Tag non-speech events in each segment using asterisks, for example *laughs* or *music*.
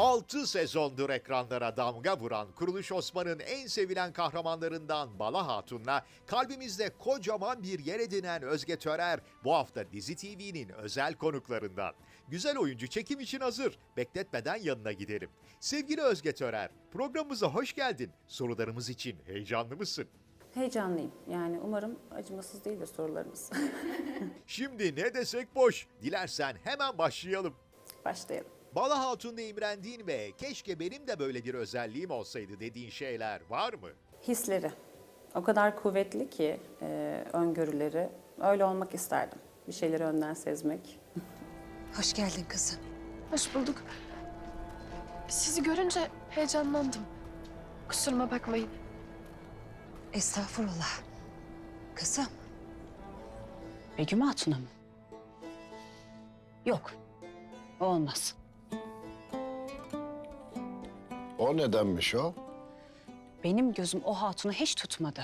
6 sezondur ekranlara damga vuran Kuruluş Osman'ın en sevilen kahramanlarından Bala Hatun'la kalbimizde kocaman bir yer edinen Özge Törer bu hafta Dizi TV'nin özel konuklarından. Güzel oyuncu çekim için hazır. Bekletmeden yanına gidelim. Sevgili Özge Törer, programımıza hoş geldin. Sorularımız için heyecanlı mısın? Heyecanlıyım. Yani umarım acımasız değildir sorularımız. *laughs* Şimdi ne desek boş. Dilersen hemen başlayalım. Başlayalım. Bala Hatun'da imrendiğin ve keşke benim de böyle bir özelliğim olsaydı dediğin şeyler var mı? Hisleri. O kadar kuvvetli ki e, öngörüleri. Öyle olmak isterdim. Bir şeyleri önden sezmek. *laughs* Hoş geldin kızım. Hoş bulduk. Sizi görünce heyecanlandım. Kusuruma bakmayın. Estağfurullah. Kızım, Begüm Hatun'a mı? Yok. O olmaz. O nedenmiş o? Benim gözüm o hatunu hiç tutmadı.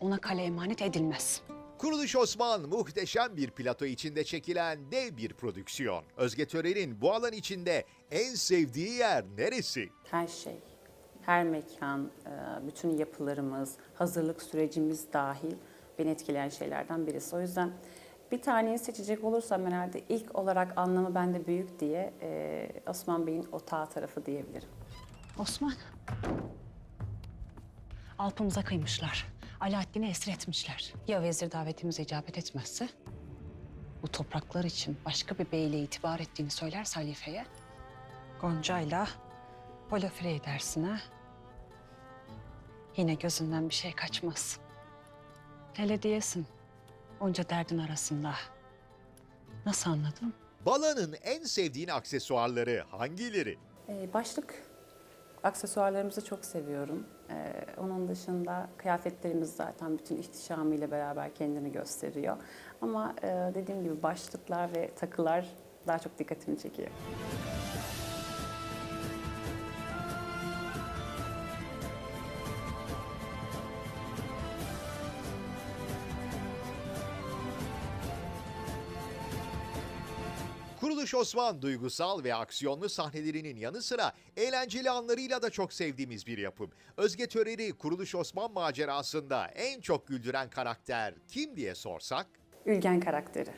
Ona kale emanet edilmez. Kuruluş Osman muhteşem bir plato içinde çekilen dev bir prodüksiyon. Özge Törer'in bu alan içinde en sevdiği yer neresi? Her şey, her mekan, e, bütün yapılarımız, hazırlık sürecimiz dahil beni etkileyen şeylerden birisi. O yüzden bir taneyi seçecek olursam herhalde ilk olarak anlamı bende büyük diye e, Osman Bey'in otağı tarafı diyebilirim. Osman. Alpımıza kıymışlar. Alaaddin'i esir etmişler. Ya vezir davetimize icabet etmezse? Bu topraklar için başka bir beyle itibar ettiğini söylerse halifeye... Gonca'yla holofre edersin ha. Yine gözünden bir şey kaçmaz. Hele diyesin. Onca derdin arasında. Nasıl anladın? Bala'nın en sevdiğin aksesuarları hangileri? Ee, başlık aksesuarlarımızı çok seviyorum. Ee, onun dışında kıyafetlerimiz zaten bütün ihtişamıyla beraber kendini gösteriyor. Ama e, dediğim gibi başlıklar ve takılar daha çok dikkatimi çekiyor. Kuruluş Osman duygusal ve aksiyonlu sahnelerinin yanı sıra eğlenceli anlarıyla da çok sevdiğimiz bir yapım. Özge Törer'i Kuruluş Osman macerasında en çok güldüren karakter kim diye sorsak? Ülgen karakteri.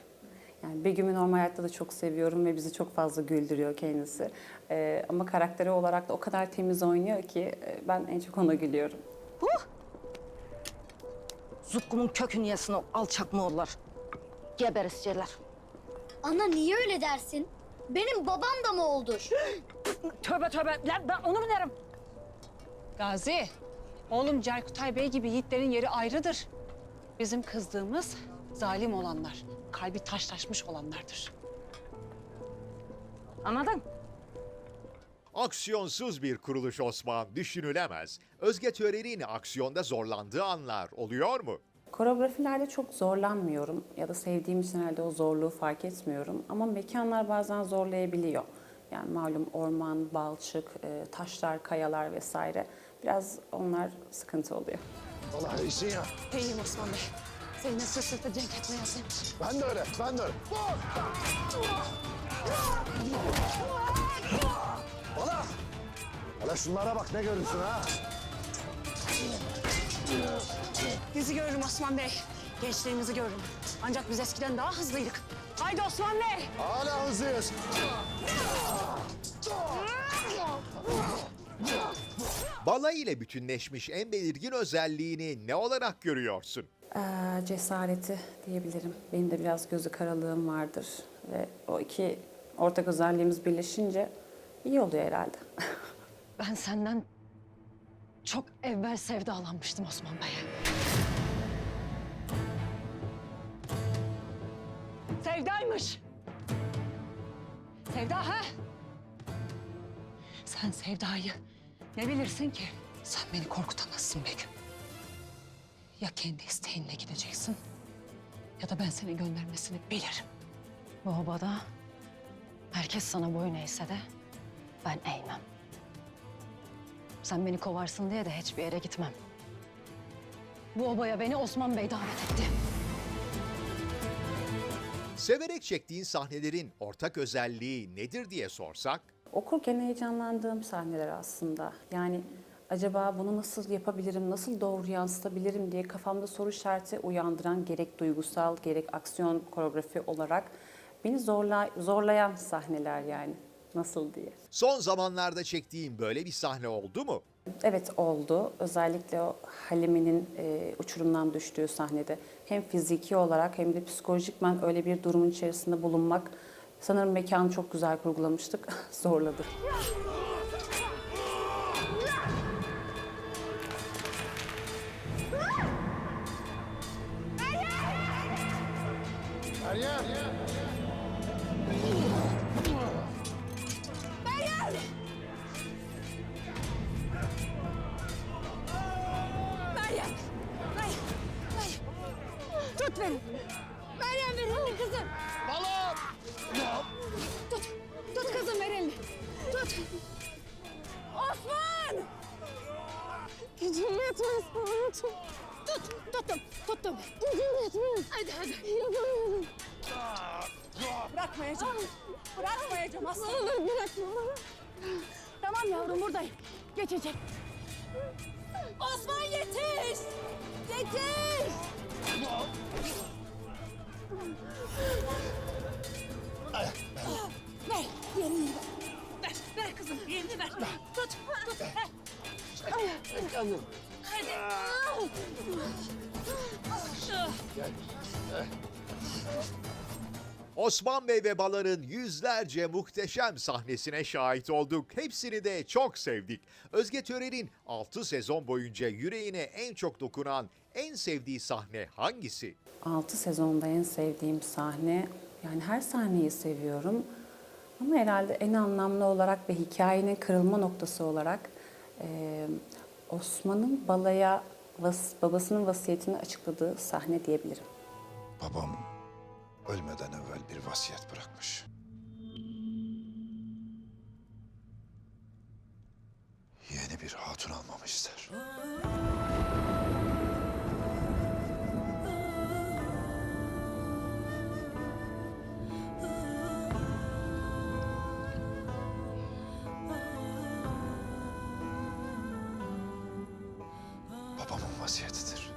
Yani Begüm'ü normal hayatta da çok seviyorum ve bizi çok fazla güldürüyor kendisi. Ee, ama karakteri olarak da o kadar temiz oynuyor ki e, ben en çok ona gülüyorum. Zukkumun kökünü yesin o alçak Moğollar. Geberesiceler. Ana niye öyle dersin? Benim babam da mı oldu? *gasps* Tövbe tövbe. Lan ben onu mu derim? Gazi, oğlum Cerkutay Bey gibi yiğitlerin yeri ayrıdır. Bizim kızdığımız zalim olanlar, kalbi taşlaşmış olanlardır. Anladın? Aksiyonsuz bir Kuruluş Osman düşünülemez. Özge Törer'in aksiyonda zorlandığı anlar oluyor mu? Koreografilerde çok zorlanmıyorum ya da sevdiğim için herhalde o zorluğu fark etmiyorum. Ama mekanlar bazen zorlayabiliyor. Yani malum orman, balçık, e, taşlar, kayalar vesaire. Biraz onlar sıkıntı oluyor. Vallahi iyisin ya. İyiyim Osman Bey. Seninle sırt sırta cenk etmeye. Ben de öyle, ben de öyle. Bala! Hala şunlara bak ne görürsün ha? Bizi görürüm Osman Bey. Gençliğimizi görürüm. Ancak biz eskiden daha hızlıydık. Haydi Osman Bey! Hala hızlıyız. Bala ile bütünleşmiş en belirgin özelliğini ne olarak görüyorsun? Ee, cesareti diyebilirim. Benim de biraz gözü karalığım vardır. Ve o iki ortak özelliğimiz birleşince iyi oluyor herhalde. *laughs* Ben senden çok evvel sevdalanmıştım Osman Bey'e. Sevdaymış. Sevda ha? Sen Sevda'yı ne bilirsin ki? Sen beni korkutamazsın Begüm. Ya kendi isteğinle gideceksin ya da ben seni göndermesini bilirim. Bu obada herkes sana boyun eğse de ben eğmem. Sen beni kovarsın diye de hiçbir yere gitmem. Bu obaya beni Osman Bey davet etti. Severek çektiğin sahnelerin ortak özelliği nedir diye sorsak? Okurken heyecanlandığım sahneler aslında. Yani acaba bunu nasıl yapabilirim, nasıl doğru yansıtabilirim diye kafamda soru işareti uyandıran gerek duygusal gerek aksiyon koreografi olarak beni zorla, zorlayan sahneler yani nasıl diye. Son zamanlarda çektiğin böyle bir sahne oldu mu? Evet oldu. Özellikle o Halime'nin e, uçurumdan düştüğü sahnede hem fiziki olarak hem de psikolojikmen öyle bir durumun içerisinde bulunmak sanırım mekanı çok güzel kurgulamıştık. *laughs* Zorladı. Beni. Meryem ver elini kızım. Balım. Tut. Tut kızım ver elini. Tut. Osman. Gücüm yetmez babacığım. Tut. Tuttum. Tuttum. Gücüm yetmez. Hadi hadi. Yapamıyorum. Bırakmayacağım. Bırakmayacağım aslanım. Ne olur bırakma. Tamam yavrum buradayım. Geçecek. Osman yetiş. Yetiş. Ver, yerini ver. Ver, ver kızım, yerini ver. Tut, tut. Hadi. Canım. Hadi. Osman Bey ve Balar'ın yüzlerce muhteşem sahnesine şahit olduk. Hepsini de çok sevdik. Özge Törer'in 6 sezon boyunca yüreğine en çok dokunan, en sevdiği sahne hangisi? 6 sezonda en sevdiğim sahne, yani her sahneyi seviyorum. Ama herhalde en anlamlı olarak ve hikayenin kırılma noktası olarak e, Osman'ın balaya vas- babasının vasiyetini açıkladığı sahne diyebilirim. Babam ölmeden evvel bir vasiyet bırakmış. Yeni bir hatun almamı ister. Vasiyetidir.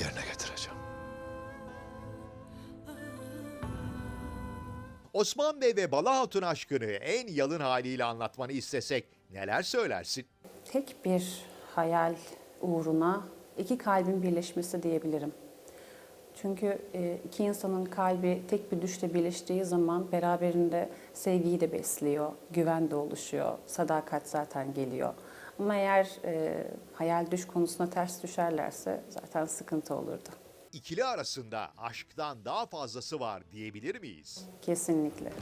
Yerine getireceğim. Osman Bey ve Bala Hatun aşkını en yalın haliyle anlatmanı istesek neler söylersin? Tek bir hayal uğruna iki kalbin birleşmesi diyebilirim. Çünkü e, iki insanın kalbi tek bir düşle birleştiği zaman beraberinde sevgiyi de besliyor, güven de oluşuyor, sadakat zaten geliyor. Ama eğer e, hayal düş konusuna ters düşerlerse zaten sıkıntı olurdu. İkili arasında aşktan daha fazlası var diyebilir miyiz? Kesinlikle.